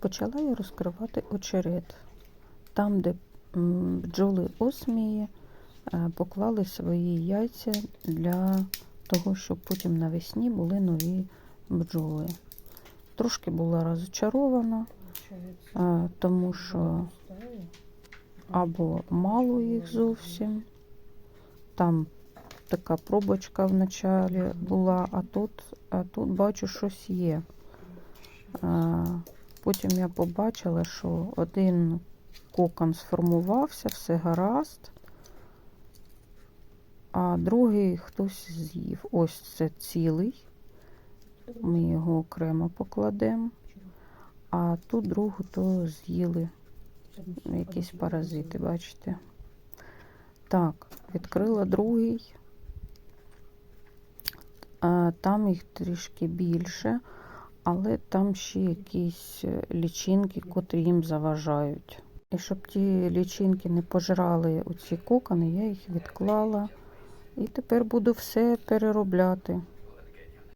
почала я розкривати очерет. Там, де бджоли осмії е, поклали свої яйця для того, щоб потім навесні були нові бджоли. Трошки була розчарована, е, тому що або мало їх зовсім. Там така пробочка в началі була, а тут, а тут бачу, щось є. Потім я побачила, що один кокон сформувався, все гаразд, а другий хтось з'їв. Ось це цілий. Ми його окремо покладемо. А ту другу то з'їли якісь паразити, бачите. Так, відкрила другий. А, Там їх трішки більше, але там ще якісь е, лічинки, котрі їм заважають. І щоб ті лічинки не пожрали оці кокони, я їх відклала. І тепер буду все переробляти.